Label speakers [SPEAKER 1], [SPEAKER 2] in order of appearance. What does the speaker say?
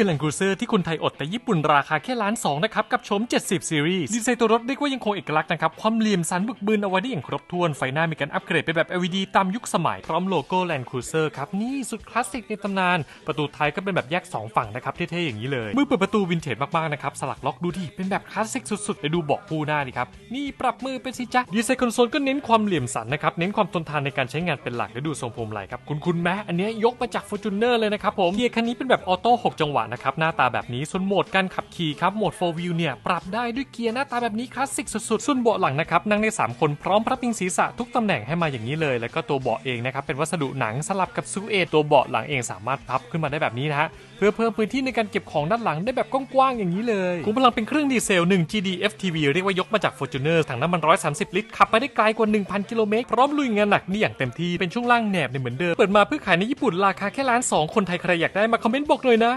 [SPEAKER 1] คือแลนด์ครูเซอร์ที่คนไทยอดแต่ญี่ปุ่นราคาแค่ล้านสองนะครับ กับโฉม70 ซีรีส์ ดีไซน์ตัวรถเรียกว่ายังคงเอกลักษณ์นะครับ ความเหลี่ยมสันบึกบึนเอาไว้ได้อย่างครบถ้วน ไฟหน้ามีการอัปเกรดเป็นแบบ LED ตามยุคสมัย พร้อมโลโก้แลนด์ครูเซอร์ครับ นี่สุดคลาสสิกในตำนาน ประตูท้ายก็เป็นแบบแยก 2 ฝั่งนะครับเท่ๆอย่างนี้เลยมือเปิดประตูวินเทจมากๆนะครับสลักล็อกดูดิเป็นแบบคลาสสิกสุดๆไปดูเบาะคู่หน้าดิครับนี่ปรับมือเป็นสิจ๊ะดีไซน์คอนโซลก็เน้นความเหลี่ยมสันนะครับเน้นความทนทานในการใช้งานเป็นหลักและดูทรงพวงมาลัยครับคุณคุณแม้อันนี้ยกมาจาก Fortuner เลยนะครับผมเกียร์คันนี้เป็นแบบออโต้6จังหวะนะครับหน้าตาแบบนี้ ส่วนโหมดการขับขี่ครับโหมด 4 Wheel เนี่ยปรับได้ด้วยเกียร์หน้าตาแบบนี้คลาสสิกสุดๆส่วนเบาะหลังนะครับนั่งได้สามคนพร้อมพระพิงศีรษะทุกตำแหน่งให้มาอย่างนี้เลย แล้วก็ตัวเบาะเองนะครับเป็นวัสดุหนังสลับกับซูเอตัวเบาะหลังเองสามารถพับขึ้นมาได้แบบนี้นะฮะเพื่อเพิ่มพื้นที่ในการเก็บของด้านหลังได้แบบกว้างๆอย่างนี้เลยขุมพลังเป็นเครื่องดีเซล 1 GD FTV เรียกว่ายกมาจาก Fortuner ถังน้ำมัน 130 ลิตรขับไปได้ไกลกว่า 1,000 กิโลเมตรพร้อมลุยงานหนักนี่อย่างเต็มที่เป็นช่วงล่างแหนบในเหมือนเดิมเปิดมาเพื่อขายในญี่ปุ่นราคาแค่ล้านสองคนไทยใครอยากได้มาคอมเมนต์บอกเลยนะ